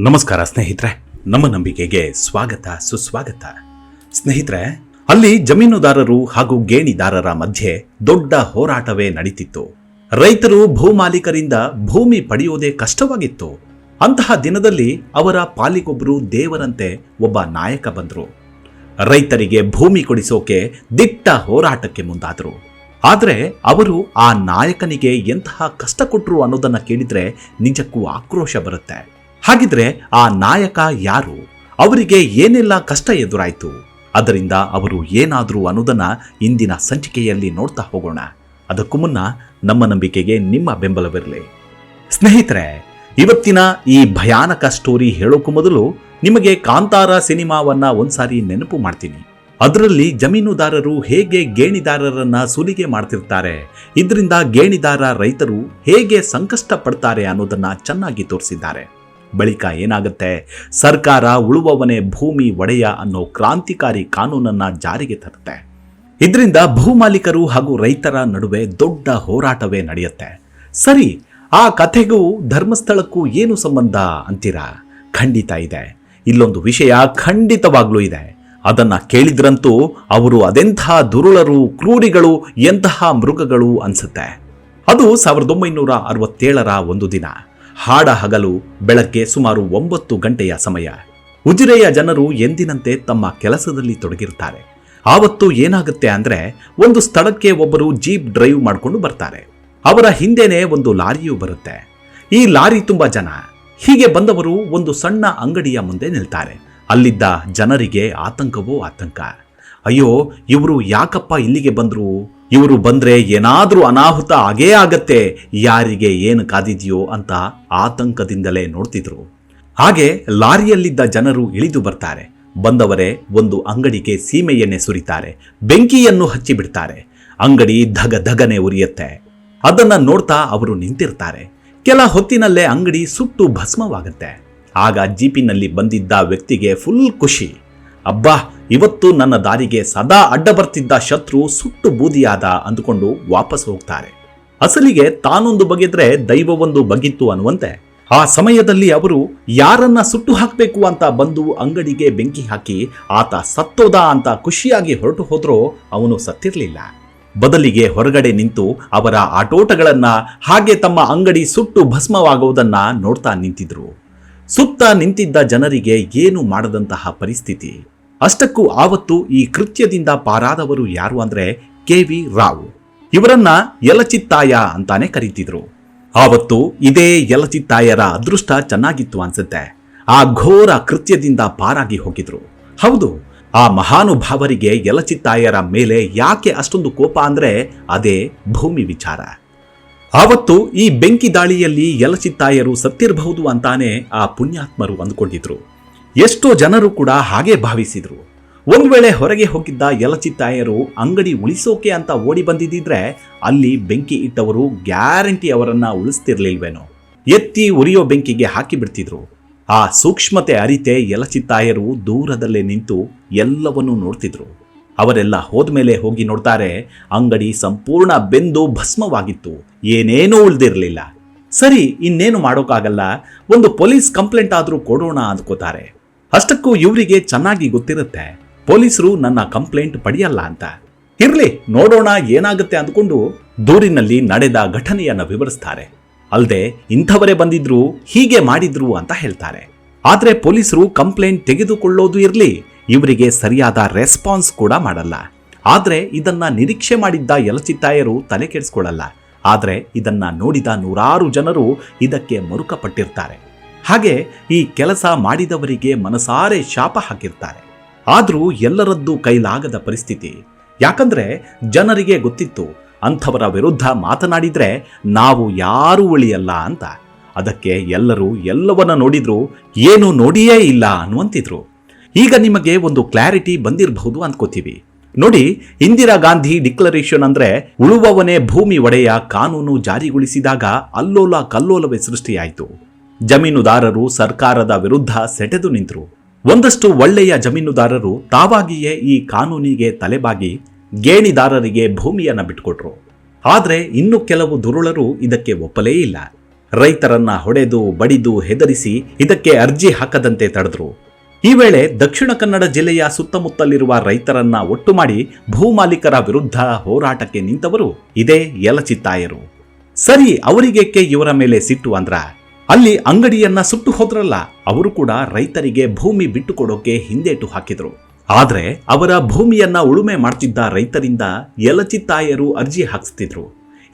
ನಮಸ್ಕಾರ ಸ್ನೇಹಿತರೆ, ನಮ್ಮ ನಂಬಿಕೆಗೆ ಸ್ವಾಗತ, ಸುಸ್ವಾಗತ. ಸ್ನೇಹಿತರೆ, ಅಲ್ಲಿ ಜಮೀನುದಾರರು ಹಾಗೂ ಗೇಣಿದಾರರ ಮಧ್ಯೆ ದೊಡ್ಡ ಹೋರಾಟವೇ ನಡೀತಿತ್ತು. ರೈತರು ಭೂಮಾಲೀಕರಿಂದ ಭೂಮಿ ಪಡೆಯುವುದೇ ಕಷ್ಟವಾಗಿತ್ತು. ಅಂತಹ ದಿನದಲ್ಲಿ ಅವರ ಪಾಲಿಗೊಬ್ಬರು ದೇವರಂತೆ ಒಬ್ಬ ನಾಯಕ ಬಂದರು. ರೈತರಿಗೆ ಭೂಮಿ ಕೊಡಿಸೋಕೆ ದಿಟ್ಟ ಹೋರಾಟಕ್ಕೆ ಮುಂದಾದರು. ಆದರೆ ಅವರು ಆ ನಾಯಕನಿಗೆ ಎಂತಹ ಕಷ್ಟ ಕೊಟ್ಟರು ಅನ್ನೋದನ್ನ ಕೇಳಿದ್ರೆ ನಿಜಕ್ಕೂ ಆಕ್ರೋಶ ಬರುತ್ತೆ. ಹಾಗಿದ್ರೆ ಆ ನಾಯಕ ಯಾರು? ಅವರಿಗೆ ಏನೆಲ್ಲ ಕಷ್ಟ ಎದುರಾಯಿತು? ಅದರಿಂದ ಅವರು ಏನಾದರೂ ಅನ್ನೋದನ್ನ ಇಂದಿನ ಸಂಚಿಕೆಯಲ್ಲಿ ನೋಡ್ತಾ ಹೋಗೋಣ. ಅದಕ್ಕೂ ಮುನ್ನ ನಮ್ಮ ನಂಬಿಕೆಗೆ ನಿಮ್ಮ ಬೆಂಬಲವಿರಲಿ. ಸ್ನೇಹಿತರೆ, ಇವತ್ತಿನ ಈ ಭಯಾನಕ ಸ್ಟೋರಿ ಹೇಳೋಕ್ಕೂ ಮೊದಲು ನಿಮಗೆ ಕಾಂತಾರ ಸಿನಿಮಾವನ್ನ ಒಂದ್ಸಾರಿ ನೆನಪು ಮಾಡ್ತೀನಿ. ಅದರಲ್ಲಿ ಜಮೀನುದಾರರು ಹೇಗೆ ಗೇಣಿದಾರರನ್ನ ಸುಲಿಗೆ ಮಾಡ್ತಿರ್ತಾರೆ, ಇದರಿಂದ ಗೇಣಿದಾರ ರೈತರು ಹೇಗೆ ಸಂಕಷ್ಟ ಪಡ್ತಾರೆ ಅನ್ನೋದನ್ನ ಚೆನ್ನಾಗಿ ತೋರಿಸಿದ್ದಾರೆ. ಬಳಿಕ ಏನಾಗುತ್ತೆ? ಸರ್ಕಾರ ಉಳುವವನೇ ಭೂಮಿ ಒಡೆಯ ಅನ್ನೋ ಕ್ರಾಂತಿಕಾರಿ ಕಾನೂನನ್ನ ಜಾರಿಗೆ ತರುತ್ತೆ. ಇದರಿಂದ ಭೂಮಾಲೀಕರು ಹಾಗೂ ರೈತರ ನಡುವೆ ದೊಡ್ಡ ಹೋರಾಟವೇ ನಡೆಯುತ್ತೆ. ಸರಿ, ಆ ಕಥೆಗೂ ಧರ್ಮಸ್ಥಳಕ್ಕೂ ಏನು ಸಂಬಂಧ ಅಂತೀರಾ? ಖಂಡಿತ ಇದೆ. ಇಲ್ಲೊಂದು ವಿಷಯ ಖಂಡಿತವಾಗ್ಲೂ ಇದೆ. ಅದನ್ನ ಕೇಳಿದ್ರಂತೂ ಅವರು ಅದೆಂಥ ದುರುಳರು, ಕ್ರೂರಿಗಳು, ಎಂತಹ ಮೃಗಗಳು ಅನ್ಸುತ್ತೆ. ಅದು ಸಾವಿರದ ಒಂಬೈನೂರ ಅರವತ್ತೇಳರ ಒಂದು ದಿನ. ಹಾಡ ಹಗಲು ಬೆಳಗ್ಗೆ ಸುಮಾರು ಒಂಬತ್ತು ಗಂಟೆಯ ಸಮಯ. ಉಜಿರೆಯ ಜನರು ಎಂದಿನಂತೆ ತಮ್ಮ ಕೆಲಸದಲ್ಲಿ ತೊಡಗಿರ್ತಾರೆ ಆವತ್ತು ಏನಾಗುತ್ತೆ ಅಂದ್ರೆ ಒಂದು ಸ್ಥಳಕ್ಕೆ ಒಬ್ಬರು ಜೀಪ್ ಡ್ರೈವ್ ಮಾಡಿಕೊಂಡು ಬರ್ತಾರೆ. ಅವರ ಹಿಂದೆನೇ ಒಂದು ಲಾರಿಯೂ ಬರುತ್ತೆ. ಈ ಲಾರಿ ತುಂಬಾ ಜನ. ಹೀಗೆ ಬಂದವರು ಒಂದು ಸಣ್ಣ ಅಂಗಡಿಯ ಮುಂದೆ ನಿಲ್ತಾರೆ. ಅಲ್ಲಿದ್ದ ಜನರಿಗೆ ಆತಂಕವೋ ಆತಂಕ. ಅಯ್ಯೋ, ಇವರು ಯಾಕಪ್ಪ ಇಲ್ಲಿಗೆ ಬಂದ್ರು? ಇವರು ಬಂದ್ರೆ ಏನಾದರೂ ಅನಾಹುತ ಆಗೇ ಆಗತ್ತೆ, ಯಾರಿಗೆ ಏನು ಕಾದಿದೆಯೋ ಅಂತ ಆತಂಕದಿಂದಲೇ ನೋಡ್ತಿದ್ರು. ಹಾಗೆ ಲಾರಿಯಲ್ಲಿದ್ದ ಜನರು ಇಳಿದು ಬರ್ತಾರೆ. ಬಂದವರೇ ಒಂದು ಅಂಗಡಿಗೆ ಸೀಮೆ ಎಣ್ಣೆ ಸುರಿತಾರೆ, ಬೆಂಕಿಯನ್ನು ಹಚ್ಚಿಬಿಡ್ತಾರೆ ಅಂಗಡಿ ಧಗ ಧಗನೆ ಉರಿಯತ್ತೆ. ಅದನ್ನ ನೋಡ್ತಾ ಅವರು ನಿಂತಿರ್ತಾರೆ. ಕೆಲ ಹೊತ್ತಿನಲ್ಲೇ ಅಂಗಡಿ ಸುಟ್ಟು ಭಸ್ಮವಾಗುತ್ತೆ. ಆಗ ಜೀಪಿನಲ್ಲಿ ಬಂದಿದ್ದ ವ್ಯಕ್ತಿಗೆ ಫುಲ್ ಖುಷಿ. ಅಬ್ಬಾ ಇವತ್ತು ನನ್ನ ದಾರಿಗೆ ಸದಾ ಅಡ್ಡ ಬರ್ತಿದ್ದ ಶತ್ರು ಸುಟ್ಟು ಬೂದಿಯಾದ ಅಂದುಕೊಂಡು ವಾಪಸ್ ಹೋಗ್ತಾರೆ. ಅಸಲಿಗೆ ತಾನೊಂದು ಬಗೆದ್ರೆ ದೈವವೊಂದು ಬಗಿತ್ತು ಅನ್ನುವಂತೆ. ಆ ಸಮಯದಲ್ಲಿ ಅವರು ಯಾರನ್ನ ಸುಟ್ಟು ಹಾಕಬೇಕು ಅಂತ ಬಂದು ಅಂಗಡಿಗೆ ಬೆಂಕಿ ಹಾಕಿ ಆತ ಸತ್ತೋದ ಅಂತ ಖುಷಿಯಾಗಿ ಹೊರಟು ಹೋದ್ರೋ ಅವನು ಸತ್ತಿರಲಿಲ್ಲ. ಬದಲಿಗೆ ಹೊರಗಡೆ ನಿಂತು ಅವರ ಆಟೋಟಗಳನ್ನ ಹಾಗೆ ತಮ್ಮ ಅಂಗಡಿ ಸುಟ್ಟು ಭಸ್ಮವಾಗುವುದನ್ನ ನೋಡ್ತಾ ನಿಂತಿದ್ರು. ಸುತ್ತ ನಿಂತಿದ್ದ ಜನರಿಗೆ ಏನು ಮಾಡದಂತಹ ಪರಿಸ್ಥಿತಿ? ಅಷ್ಟಕ್ಕೂ ಆವತ್ತು ಈ ಕೃತ್ಯದಿಂದ ಪಾರಾದವರು ಯಾರು ಅಂದ್ರೆ ಕೆ ವಿ ರಾವ್. ಇವರನ್ನ ಯಲಚಿತ್ತಾಯ ಅಂತಾನೆ ಕರೀತಿದ್ರು. ಆವತ್ತು ಇದೇ ಯಲಚಿತ್ತಾಯರ ಅದೃಷ್ಟ ಚೆನ್ನಾಗಿತ್ತು ಅನ್ಸುತ್ತೆ. ಆ ಘೋರ ಕೃತ್ಯದಿಂದ ಪಾರಾಗಿ ಹೋಗಿದ್ರು. ಹೌದು, ಆ ಮಹಾನುಭಾವರಿಗೆ ಯಲಚಿತ್ತಾಯರ ಮೇಲೆ ಯಾಕೆ ಅಷ್ಟೊಂದು ಕೋಪ ಅಂದ್ರೆ ಅದೇ ಭೂಮಿ ವಿಚಾರ. ಆವತ್ತು ಈ ಬೆಂಕಿ ದಾಳಿಯಲ್ಲಿ ಯಲಚಿತ್ತಾಯರು ಸತ್ತಿರಬಹುದು ಅಂತಾನೆ ಆ ಪುಣ್ಯಾತ್ಮರು ಅಂದ್ಕೊಂಡಿದ್ರು. ಎಷ್ಟೋ ಜನರು ಕೂಡ ಹಾಗೆ ಭಾವಿಸಿದ್ರು. ಒಂದು ವೇಳೆ ಹೊರಗೆ ಹೋಗಿದ್ದ ಯಲಚಿತ್ತಾಯರು ಅಂಗಡಿ ಉಳಿಸೋಕೆ ಅಂತ ಓಡಿ ಬಂದಿದ್ದಿದ್ರೆ ಅಲ್ಲಿ ಬೆಂಕಿ ಇಟ್ಟವರು ಗ್ಯಾರಂಟಿ ಅವರನ್ನ ಉಳಿಸ್ತಿರ್ಲಿಲ್ವೇನೋ. ಎತ್ತಿ ಉರಿಯೋ ಬೆಂಕಿಗೆ ಹಾಕಿಬಿಡ್ತಿದ್ರು. ಆ ಸೂಕ್ಷ್ಮತೆ ಅರಿತೆ ಯಲಚಿತ್ತಾಯರು ದೂರದಲ್ಲೇ ನಿಂತು ಎಲ್ಲವನ್ನೂ ನೋಡ್ತಿದ್ರು. ಅವರೆಲ್ಲ ಹೋದ್ಮೇಲೆ ಹೋಗಿ ನೋಡ್ತಾರೆ ಅಂಗಡಿ ಸಂಪೂರ್ಣ ಬೆಂದು ಭಸ್ಮವಾಗಿತ್ತು. ಏನೇನೂ ಉಳ್ದಿರಲಿಲ್ಲ. ಸರಿ, ಇನ್ನೇನು ಮಾಡೋಕ್ಕಾಗಲ್ಲ. ಒಂದು ಪೊಲೀಸ್ ಕಂಪ್ಲೇಂಟ್ ಆದರೂ ಕೊಡೋಣ ಅಂದ್ಕೋತಾರೆ. ಅಷ್ಟಕ್ಕೂ ಇವರಿಗೆ ಚೆನ್ನಾಗಿ ಗೊತ್ತಿರುತ್ತೆ. ಪೊಲೀಸರು ನನ್ನ ಕಂಪ್ಲೇಂಟ್ ಪಡೆಯಲ್ಲ ಅಂತ. ಇರ್ಲಿ, ನೋಡೋಣ ಏನಾಗುತ್ತೆ ಅಂದ್ಕೊಂಡು ದೂರಿನಲ್ಲಿ ನಡೆದ ಘಟನೆಯನ್ನು ವಿವರಿಸ್ತಾರೆ. ಅಲ್ಲದೆ ಇಂಥವರೇ ಬಂದಿದ್ರು, ಹೀಗೆ ಮಾಡಿದ್ರು ಅಂತ ಹೇಳ್ತಾರೆ. ಆದ್ರೆ ಪೊಲೀಸರು ಕಂಪ್ಲೇಂಟ್ ತೆಗೆದುಕೊಳ್ಳೋದು ಇರ್ಲಿ, ಇವರಿಗೆ ಸರಿಯಾದ ರೆಸ್ಪಾನ್ಸ್ ಕೂಡ ಮಾಡಲ್ಲ. ಆದ್ರೆ ಇದನ್ನ ನಿರೀಕ್ಷೆ ಮಾಡಿದ್ದ ಯಲಚಿತ್ತಾಯರು ತಲೆ ಕೆಡಿಸ್ಕೊಳ್ಳಲ್ಲ. ಆದ್ರೆ ಇದನ್ನ ನೋಡಿದ ನೂರಾರು ಜನರು ಇದಕ್ಕೆ ಮರುಕಪಟ್ಟಿರ್ತಾರೆ. ಹಾಗೆ ಈ ಕೆಲಸ ಮಾಡಿದವರಿಗೆ ಮನಸಾರೆ ಶಾಪ ಹಾಕಿರ್ತಾರೆ. ಆದರೂ ಎಲ್ಲರದ್ದು ಕೈಲಾಗದ ಪರಿಸ್ಥಿತಿ. ಯಾಕಂದ್ರೆ ಜನರಿಗೆ ಗೊತ್ತಿತ್ತು, ಅಂಥವರ ವಿರುದ್ಧ ಮಾತನಾಡಿದ್ರೆ ನಾವು ಯಾರೂ ಉಳಿಯಲ್ಲ ಅಂತ. ಅದಕ್ಕೆ ಎಲ್ಲರೂ ಎಲ್ಲವನ್ನ ನೋಡಿದ್ರು ಏನು ನೋಡಿಯೇ ಇಲ್ಲ ಅನ್ನುವಂತಿದ್ರು. ಈಗ ನಿಮಗೆ ಒಂದು ಕ್ಲಾರಿಟಿ ಬಂದಿರಬಹುದು ಅಂದ್ಕೋತೀವಿ ನೋಡಿ, ಇಂದಿರಾ ಗಾಂಧಿ ಡಿಕ್ಲರೇಷನ್ ಅಂದ್ರೆ ಉಳುವವನೇ ಭೂಮಿ ಒಡೆಯ ಕಾನೂನು ಜಾರಿಗೊಳಿಸಿದಾಗ ಅಲ್ಲೋಲ ಕಲ್ಲೋಲವೇ ಸೃಷ್ಟಿಯಾಯಿತು. ಜಮೀನುದಾರರು ಸರ್ಕಾರದ ವಿರುದ್ಧ ಸೆಟೆದು ನಿಂತರು. ಒಂದಷ್ಟು ಒಳ್ಳೆಯ ಜಮೀನುದಾರರು ತಾವಾಗಿಯೇ ಈ ಕಾನೂನಿಗೆ ತಲೆಬಾಗಿ ಗೇಣಿದಾರರಿಗೆ ಭೂಮಿಯನ್ನು ಬಿಟ್ಟುಕೊಟ್ರು ಆದರೆ ಇನ್ನು ಕೆಲವು ದುರುಳರು ಇದಕ್ಕೆ ಒಪ್ಪಲೇ ಇಲ್ಲ. ರೈತರನ್ನ ಹೊಡೆದು, ಬಡಿದು, ಹೆದರಿಸಿ ಇದಕ್ಕೆ ಅರ್ಜಿ ಹಾಕದಂತೆ ತಡೆದ್ರು. ಈ ವೇಳೆ ದಕ್ಷಿಣ ಕನ್ನಡ ಜಿಲ್ಲೆಯ ಸುತ್ತಮುತ್ತಲಿರುವ ರೈತರನ್ನ ಒಟ್ಟು ಮಾಡಿ ಭೂಮಾಲೀಕರ ವಿರುದ್ಧ ಹೋರಾಟಕ್ಕೆ ನಿಂತವರು ಇದೇ ಯಲಚಿತ್ತಾಯರು. ಸರಿ, ಅವರಿಗೇಕೆ ಇವರ ಮೇಲೆ ಸಿಟ್ಟು ಅಂದ್ರ? ಅಲ್ಲಿ ಅಂಗಡಿಯನ್ನ ಸುಟ್ಟು ಹೋದ್ರಲ್ಲ, ಅವರು ಕೂಡ ರೈತರಿಗೆ ಭೂಮಿ ಬಿಟ್ಟುಕೊಡೋಕೆ ಹಿಂದೇಟು ಹಾಕಿದ್ರು. ಆದ್ರೆ ಅವರ ಭೂಮಿಯನ್ನ ಉಳುಮೆ ಮಾಡ್ತಿದ್ದ ರೈತರಿಂದ ಯಲಚಿತ್ತಾಯರು ಅರ್ಜಿ ಹಾಕಿಸ್ತಿದ್ರು.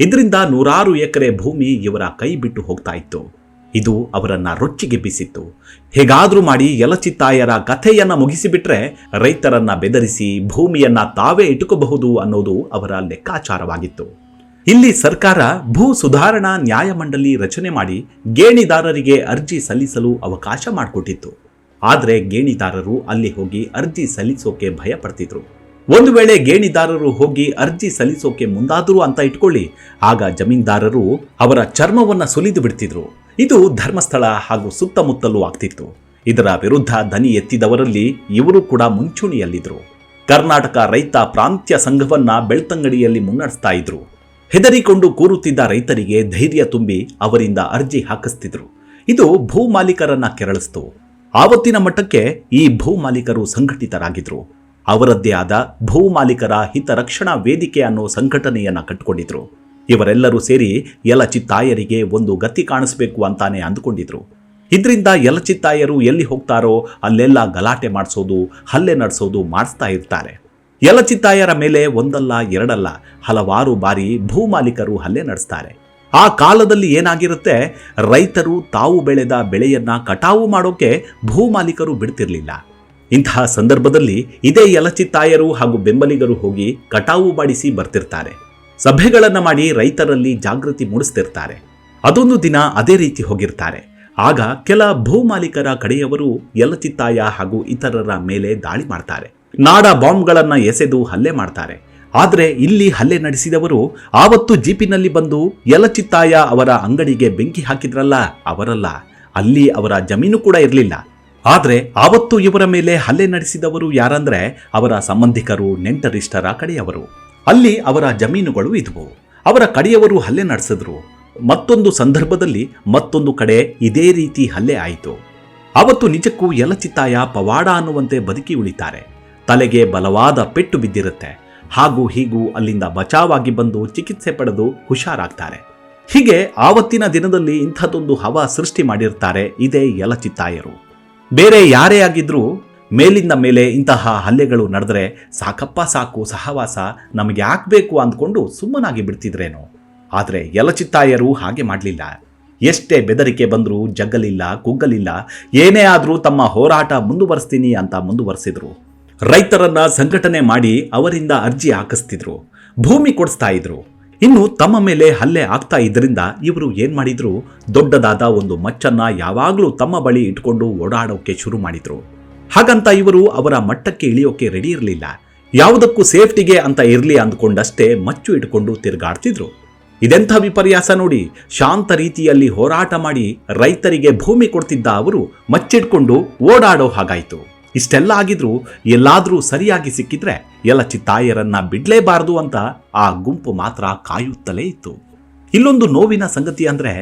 ಇದರಿಂದ ನೂರಾರು ಎಕರೆ ಭೂಮಿ ಇವರ ಕೈ ಬಿಟ್ಟು ಹೋಗ್ತಾ ಇತ್ತು. ಇದು ಅವರನ್ನ ರೊಚ್ಚಿಗೆಬ್ಬಿಸಿತ್ತು ಹೇಗಾದ್ರೂ ಮಾಡಿ ಯಲಚಿತ್ತಾಯರ ಕಥೆಯನ್ನ ಮುಗಿಸಿಬಿಟ್ರೆ ರೈತರನ್ನ ಬೆದರಿಸಿ ಭೂಮಿಯನ್ನ ತಾವೇ ಇಟ್ಟುಕೋಬಹುದು ಅನ್ನೋದು ಅವರ ಲೆಕ್ಕಾಚಾರವಾಗಿತ್ತು. ಇಲ್ಲಿ ಸರ್ಕಾರ ಭೂ ಸುಧಾರಣಾ ನ್ಯಾಯಮಂಡಳಿ ರಚನೆ ಮಾಡಿ ಗೇಣಿದಾರರಿಗೆ ಅರ್ಜಿ ಸಲ್ಲಿಸಲು ಅವಕಾಶ ಮಾಡಿಕೊಟ್ಟಿತ್ತು. ಆದರೆ ಗೇಣಿದಾರರು ಅಲ್ಲಿ ಹೋಗಿ ಅರ್ಜಿ ಸಲ್ಲಿಸೋಕೆ ಭಯ ಪಡ್ತಿದ್ರು ಒಂದು ವೇಳೆ ಗೇಣಿದಾರರು ಹೋಗಿ ಅರ್ಜಿ ಸಲ್ಲಿಸೋಕೆ ಮುಂದಾದರೂ ಅಂತ ಇಟ್ಕೊಳ್ಳಿ, ಆಗ ಜಮೀನ್ದಾರರು ಅವರ ಚರ್ಮವನ್ನು ಸುಲಿದು ಬಿಡ್ತಿದ್ರು. ಇದು ಧರ್ಮಸ್ಥಳ ಹಾಗೂ ಸುತ್ತಮುತ್ತಲೂ ಆಗ್ತಿತ್ತು. ಇದರ ವಿರುದ್ಧ ದನಿ ಎತ್ತಿದವರಲ್ಲಿ ಇವರು ಕೂಡ ಮುಂಚೂಣಿಯಲ್ಲಿದ್ರು. ಕರ್ನಾಟಕ ರೈತ ಪ್ರಾಂತ್ಯ ಸಂಘವನ್ನ ಬೆಳ್ತಂಗಡಿಯಲ್ಲಿ ಮುನ್ನಡೆಸ್ತಾ ಇದ್ರು. ಹೆದರಿಕೊಂಡು ಕೂರುತ್ತಿದ್ದ ರೈತರಿಗೆ ಧೈರ್ಯ ತುಂಬಿ ಅವರಿಂದ ಅರ್ಜಿ ಹಾಕಿಸ್ತಿದ್ರು. ಇದು ಭೂ ಮಾಲೀಕರನ್ನ ಕೆರಳಿಸ್ತು. ಆವತ್ತಿನ ಮಟ್ಟಕ್ಕೆ ಈ ಭೂ ಮಾಲೀಕರು ಸಂಘಟಿತರಾಗಿದ್ರು. ಅವರದ್ದೇ ಆದ ಭೂ ಮಾಲೀಕರ ಹಿತರಕ್ಷಣಾ ವೇದಿಕೆ ಅನ್ನೋ ಸಂಘಟನೆಯನ್ನ ಕಟ್ಟಿಕೊಂಡಿದ್ರು ಇವರೆಲ್ಲರೂ ಸೇರಿ ಯಲಚಿತ್ತಾಯರಿಗೆ ಒಂದು ಗತಿ ಕಾಣಿಸ್ಬೇಕು ಅಂತಾನೆ ಅಂದುಕೊಂಡಿದ್ರು. ಇದರಿಂದ ಯಲಚಿತ್ತಾಯರು ಎಲ್ಲಿ ಹೋಗ್ತಾರೋ ಅಲ್ಲೆಲ್ಲ ಗಲಾಟೆ ಮಾಡಿಸೋದು, ಹಲ್ಲೆ ನಡೆಸೋದು ಮಾಡಿಸ್ತಾ ಇರ್ತಾರೆ. ಯಲಚಿತ್ತಾಯರ ಮೇಲೆ ಒಂದಲ್ಲ, ಎರಡಲ್ಲ ಹಲವಾರು ಬಾರಿ ಭೂ ಮಾಲೀಕರು ಹಲ್ಲೆ ನಡೆಸ್ತಾರೆ. ಆ ಕಾಲದಲ್ಲಿ ಏನಾಗಿರುತ್ತೆ? ರೈತರು ತಾವು ಬೆಳೆದ ಬೆಳೆಯನ್ನ ಕಟಾವು ಮಾಡೋಕೆ ಭೂ ಮಾಲೀಕರು ಬಿಡ್ತಿರ್ಲಿಲ್ಲ. ಇಂತಹ ಸಂದರ್ಭದಲ್ಲಿ ಇದೇ ಯಲಚಿತ್ತಾಯರು ಹಾಗೂ ಬೆಂಬಲಿಗರು ಹೋಗಿ ಕಟಾವು ಮಾಡಿಸಿ ಬರ್ತಿರ್ತಾರೆ. ಸಭೆಗಳನ್ನು ಮಾಡಿ ರೈತರಲ್ಲಿ ಜಾಗೃತಿ ಮೂಡಿಸ್ತಿರ್ತಾರೆ. ಅದೊಂದು ದಿನ ಅದೇ ರೀತಿ ಹೋಗಿರ್ತಾರೆ. ಆಗ ಕೆಲ ಭೂ ಮಾಲೀಕರ ಕಡೆಯವರು ಯಲಚಿತ್ತಾಯ ಹಾಗೂ ಇತರರ ಮೇಲೆ ದಾಳಿ ಮಾಡ್ತಾರೆ. ನಾಡ ಬಾಂಬ್ಗಳನ್ನು ಎಸೆದು ಹಲ್ಲೆ ಮಾಡ್ತಾರೆ. ಆದರೆ ಇಲ್ಲಿ ಹಲ್ಲೆ ನಡೆಸಿದವರು ಆವತ್ತು ಜೀಪಿನಲ್ಲಿ ಬಂದು ಯಲಚಿತ್ತಾಯ ಅವರ ಅಂಗಡಿಗೆ ಬೆಂಕಿ ಹಾಕಿದ್ರಲ್ಲ, ಅವರಲ್ಲ. ಅಲ್ಲಿ ಅವರ ಜಮೀನು ಕೂಡ ಇರಲಿಲ್ಲ. ಆದರೆ ಆವತ್ತು ಇವರ ಮೇಲೆ ಹಲ್ಲೆ ನಡೆಸಿದವರು ಯಾರಂದ್ರೆ ಅವರ ಸಂಬಂಧಿಕರು ನೆಂಟರಿಷ್ಟರ ಕಡೆಯವರು. ಅಲ್ಲಿ ಅವರ ಜಮೀನುಗಳು ಇದ್ವು. ಅವರ ಕಡೆಯವರು ಹಲ್ಲೆ ನಡೆಸಿದ್ರು. ಮತ್ತೊಂದು ಸಂದರ್ಭದಲ್ಲಿ ಮತ್ತೊಂದು ಕಡೆ ಇದೇ ರೀತಿ ಹಲ್ಲೆ ಆಯಿತು. ಅವತ್ತು ನಿಜಕ್ಕೂ ಯಲಚಿತ್ತಾಯ ಪವಾಡ ಅನ್ನುವಂತೆ ಬದುಕಿ ಉಳಿತಾರೆ. ತಲೆಗೆ ಬಲವಾದ ಪೆಟ್ಟು ಬಿದ್ದಿರುತ್ತೆ. ಹಾಗೂ ಹೀಗೂ ಅಲ್ಲಿಂದ ಬಚಾವಾಗಿ ಬಂದು ಚಿಕಿತ್ಸೆ ಪಡೆದು ಹುಷಾರಾಗ್ತಾರೆ. ಹೀಗೆ ಆವತ್ತಿನ ದಿನದಲ್ಲಿ ಇಂಥದ್ದೊಂದು ಹವ ಸೃಷ್ಟಿ ಮಾಡಿರ್ತಾರೆ ಇದೇ ಯಲಚಿತ್ತಾಯರು. ಬೇರೆ ಯಾರೇ ಆಗಿದ್ರೂ ಮೇಲಿಂದ ಮೇಲೆ ಇಂತಹ ಹಲ್ಲೆಗಳು ನಡೆದ್ರೆ ಸಾಕಪ್ಪ ಸಾಕು ಸಹವಾಸ ನಮಗೆ ಯಾಕಬೇಕು ಅಂದ್ಕೊಂಡು ಸುಮ್ಮನಾಗಿ ಬಿಡ್ತಿದ್ರೇನು. ಆದರೆ ಯಲಚಿತ್ತಾಯರು ಹಾಗೆ ಮಾಡಲಿಲ್ಲ. ಎಷ್ಟೇ ಬೆದರಿಕೆ ಬಂದರೂ ಜಗ್ಗಲಿಲ್ಲ ಕುಗ್ಗಲಿಲ್ಲ, ಏನೇ ಆದರೂ ತಮ್ಮ ಹೋರಾಟ ಮುಂದುವರಿಸ್ತೀನಿ ಅಂತ ಮುಂದುವರೆಸಿದ್ರು. ರೈತರನ್ನ ಸಂಘಟನೆ ಮಾಡಿ ಅವರಿಂದ ಅರ್ಜಿ ಹಾಕಿಸ್ತಿದ್ರು, ಭೂಮಿ ಕೊಡಿಸ್ತಾ ಇದ್ರು. ಇನ್ನು ತಮ್ಮ ಮೇಲೆ ಹಲ್ಲೆ ಆಗ್ತಾ ಇದ್ದರಿಂದ ಇವರು ಏನ್ ಮಾಡಿದ್ರು? ದೊಡ್ಡದಾದ ಒಂದು ಮಚ್ಚನ್ನ ಯಾವಾಗಲೂ ತಮ್ಮ ಬಳಿ ಇಟ್ಕೊಂಡು ಓಡಾಡೋಕೆ ಶುರು ಮಾಡಿದ್ರು. ಹಾಗಂತ ಇವರು ಅವರ ಮಟ್ಟಕ್ಕೆ ಇಳಿಯೋಕೆ ರೆಡಿ ಇರಲಿಲ್ಲ. ಯಾವುದಕ್ಕೂ ಸೇಫ್ಟಿಗೆ ಅಂತ ಇರಲಿ ಅಂದ್ಕೊಂಡಷ್ಟೇ ಮಚ್ಚು ಇಟ್ಕೊಂಡು ತಿರುಗಾಡ್ತಿದ್ರು. ಇದೆಂಥ ವಿಪರ್ಯಾಸ ನೋಡಿ, ಶಾಂತ ರೀತಿಯಲ್ಲಿ ಹೋರಾಟ ಮಾಡಿ ರೈತರಿಗೆ ಭೂಮಿ ಕೊಡ್ತಿದ್ದ ಅವರು ಮಚ್ಚಿಟ್ಕೊಂಡು ಓಡಾಡೋ ಹಾಗಾಯ್ತು. ಇಷ್ಟೆಲ್ಲ ಆಗಿದ್ರೂ ಎಲ್ಲಾದರೂ ಸರಿಯಾಗಿ ಸಿಕ್ಕಿದ್ರೆ ಎಲ್ಲ ಚಿತ್ತಾಯರನ್ನ ಬಿಡಲೇಬಾರದು ಅಂತ ಆ ಗುಂಪು ಮಾತ್ರ ಕಾಯುತ್ತಲೇ ಇತ್ತು. ಇಲ್ಲೊಂದು ನೋವಿನ ಸಂಗತಿ ಅಂದ್ರೆ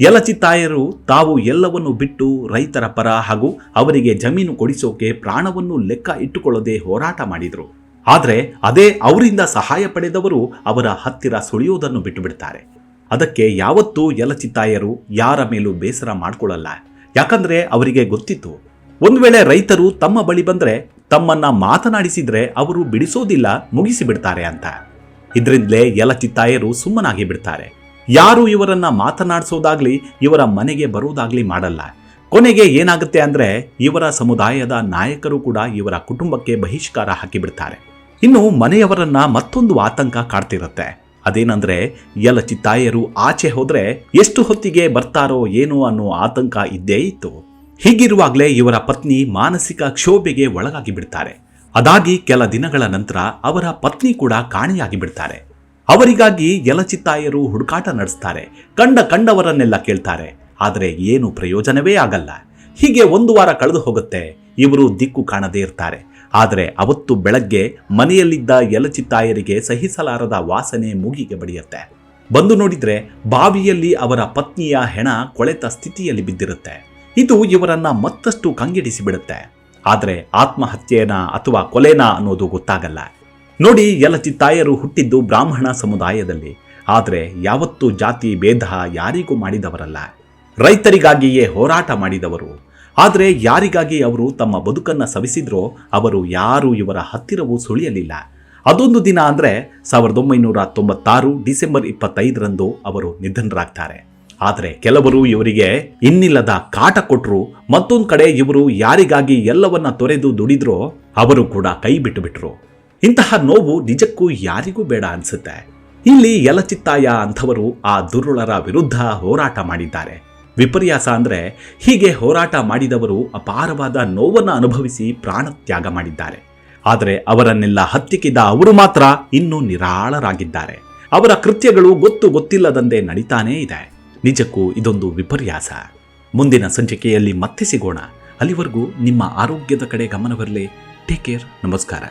ಯಲಚಿತ್ತಾಯರು ತಾವು ಎಲ್ಲವನ್ನು ಬಿಟ್ಟು ರೈತರ ಪರ ಹಾಗೂ ಅವರಿಗೆ ಜಮೀನು ಕೊಡಿಸೋಕೆ ಪ್ರಾಣವನ್ನು ಲೆಕ್ಕ ಇಟ್ಟುಕೊಳ್ಳದೆ ಹೋರಾಟ ಮಾಡಿದರು. ಆದರೆ ಅದೇ ಅವರಿಂದ ಸಹಾಯ ಪಡೆದವರು ಅವರ ಹತ್ತಿರ ಸುಳಿಯೋದನ್ನು ಬಿಟ್ಟು ಬಿಡ್ತಾರೆ ಅದಕ್ಕೆ ಯಾವತ್ತೂ ಯಲಚಿತ್ತಾಯರು ಯಾರ ಮೇಲೂ ಬೇಸರ ಮಾಡ್ಕೊಳ್ಳಲ್ಲ. ಯಾಕಂದರೆ ಅವರಿಗೆ ಗೊತ್ತಿತ್ತು ಒಂದು ವೇಳೆ ರೈತರು ತಮ್ಮ ಬಳಿ ಬಂದರೆ ತಮ್ಮನ್ನ ಮಾತನಾಡಿಸಿದ್ರೆ ಅವರು ಬಿಡಿಸೋದಿಲ್ಲ ಮುಗಿಸಿ ಬಿಡ್ತಾರೆ ಅಂತ. ಇದರಿಂದಲೇ ಯಲಚಿತ್ತಾಯರು ಸುಮ್ಮನಾಗಿ ಬಿಡ್ತಾರೆ. ಯಾರು ಇವರನ್ನ ಮಾತನಾಡಿಸೋದಾಗ್ಲಿ, ಇವರ ಮನೆಗೆ ಬರೋದಾಗ್ಲಿ ಮಾಡಲ್ಲ. ಕೊನೆಗೆ ಏನಾಗುತ್ತೆ ಅಂದರೆ ಇವರ ಸಮುದಾಯದ ನಾಯಕರು ಕೂಡ ಇವರ ಕುಟುಂಬಕ್ಕೆ ಬಹಿಷ್ಕಾರ ಹಾಕಿಬಿಡ್ತಾರೆ. ಇನ್ನು ಮನೆಯವರನ್ನ ಮತ್ತೊಂದು ಆತಂಕ ಕಾಡ್ತಿರುತ್ತೆ. ಅದೇನಂದ್ರೆ ಯಲಚಿತ್ತಾಯರು ಆಚೆ ಹೋದ್ರೆ ಎಷ್ಟು ಹೊತ್ತಿಗೆ ಬರ್ತಾರೋ ಏನೋ ಅನ್ನೋ ಆತಂಕ ಇದ್ದೇ ಇತ್ತು. ಹೀಗಿರುವಾಗಲೇ ಇವರ ಪತ್ನಿ ಮಾನಸಿಕ ಕ್ಷೋಭೆಗೆ ಒಳಗಾಗಿ ಬಿಡ್ತಾರೆ. ಅದಾಗಿ ಕೆಲ ದಿನಗಳ ನಂತರ ಅವರ ಪತ್ನಿ ಕೂಡ ಕಾಣೆಯಾಗಿ ಬಿಡ್ತಾರೆ. ಅವರಿಗಾಗಿ ಯಲಚಿತ್ತಾಯರು ಹುಡುಕಾಟ ನಡೆಸ್ತಾರೆ, ಕಂಡ ಕಂಡವರನ್ನೆಲ್ಲ ಕೇಳ್ತಾರೆ. ಆದರೆ ಏನು ಪ್ರಯೋಜನವೇ ಆಗಲ್ಲ. ಹೀಗೆ ಒಂದು ವಾರ ಕಳೆದು ಹೋಗುತ್ತೆ, ಇವರು ದಿಕ್ಕು ಕಾಣದೇ ಇರ್ತಾರೆ. ಆದರೆ ಅವತ್ತು ಬೆಳಗ್ಗೆ ಮನೆಯಲ್ಲಿದ್ದ ಯಲಚಿತ್ತಾಯರಿಗೆ ಸಹಿಸಲಾರದ ವಾಸನೆ ಮೂಗಿಗೆ ಬಡಿಯುತ್ತೆ. ಬಂದು ನೋಡಿದ್ರೆ ಬಾವಿಯಲ್ಲಿ ಅವರ ಪತ್ನಿಯ ಹೆಣ ಕೊಳೆತ ಸ್ಥಿತಿಯಲ್ಲಿ ಬಿದ್ದಿರುತ್ತೆ. ಇದು ಇವರನ್ನ ಮತ್ತಷ್ಟು ಕಂಗೆಡಿಸಿ ಬಿಡುತ್ತೆ ಆದರೆ ಆತ್ಮಹತ್ಯೆನ ಅಥವಾ ಕೊಲೆನ ಅನ್ನೋದು ಗೊತ್ತಾಗಲ್ಲ. ನೋಡಿ ತಾಯರು ಹುಟ್ಟಿದ್ದು ಬ್ರಾಹ್ಮಣ ಸಮುದಾಯದಲ್ಲಿ. ಆದರೆ ಯಾವತ್ತೂ ಜಾತಿ ಭೇದ ಯಾರಿಗೂ ಮಾಡಿದವರಲ್ಲ. ರೈತರಿಗಾಗಿಯೇ ಹೋರಾಟ ಮಾಡಿದವರು. ಆದರೆ ಯಾರಿಗಾಗಿ ಅವರು ತಮ್ಮ ಬದುಕನ್ನು ಸವಿಸಿದ್ರೋ ಅವರು ಯಾರೂ ಇವರ ಹತ್ತಿರವೂ ಸುಳಿಯಲಿಲ್ಲ. ಅದೊಂದು ದಿನ ಅಂದರೆ ಸಾವಿರದ ಒಂಬೈನೂರ ತೊಂಬತ್ತಾರು ಡಿಸೆಂಬರ್ ಇಪ್ಪತ್ತೈದರಂದು ಅವರು ನಿಧನರಾಗ್ತಾರೆ. ಆದರೆ ಕೆಲವರು ಇವರಿಗೆ ಇನ್ನಿಲ್ಲದ ಕಾಟ ಕೊಟ್ರು, ಮತ್ತೊಂದು ಕಡೆ ಇವರು ಯಾರಿಗಾಗಿ ಎಲ್ಲವನ್ನ ತೊರೆದು ದುಡಿದ್ರೋ ಅವರು ಕೂಡ ಕೈ ಬಿಟ್ಟು ಬಿಟ್ರು ಇಂತಹ ನೋವು ನಿಜಕ್ಕೂ ಯಾರಿಗೂ ಬೇಡ ಅನ್ಸುತ್ತೆ. ಇಲ್ಲಿ ಯಲಚಿತ್ತಾಯ ಅಂಥವರು ಆ ದುರುಳರ ವಿರುದ್ಧ ಹೋರಾಟ ಮಾಡಿದ್ದಾರೆ. ವಿಪರ್ಯಾಸ ಅಂದ್ರೆ ಹೀಗೆ ಹೋರಾಟ ಮಾಡಿದವರು ಅಪಾರವಾದ ನೋವನ್ನು ಅನುಭವಿಸಿ ಪ್ರಾಣತ್ಯಾಗ ಮಾಡಿದ್ದಾರೆ. ಆದರೆ ಅವರನ್ನೆಲ್ಲ ಹತ್ತಿಕ್ಕಿದ ಅವರು ಮಾತ್ರ ಇನ್ನೂ ನಿರಾಳರಾಗಿದ್ದಾರೆ. ಅವರ ಕೃತ್ಯಗಳು ಗೊತ್ತು ಗೊತ್ತಿಲ್ಲದಂತೆ ನಡೀತಾನೇ ಇದೆ. ನಿಜಕ್ಕೂ ಇದೊಂದು ವಿಪರ್ಯಾಸ. ಮುಂದಿನ ಸಂಚಿಕೆಯಲ್ಲಿ ಮತ್ತೆ ಸಿಗೋಣ. ಅಲ್ಲಿವರೆಗೂ ನಿಮ್ಮ ಆರೋಗ್ಯದ ಕಡೆ ಗಮನವಿರಲಿ. ಟೇಕ್ ಕೇರ್ ನಮಸ್ಕಾರ.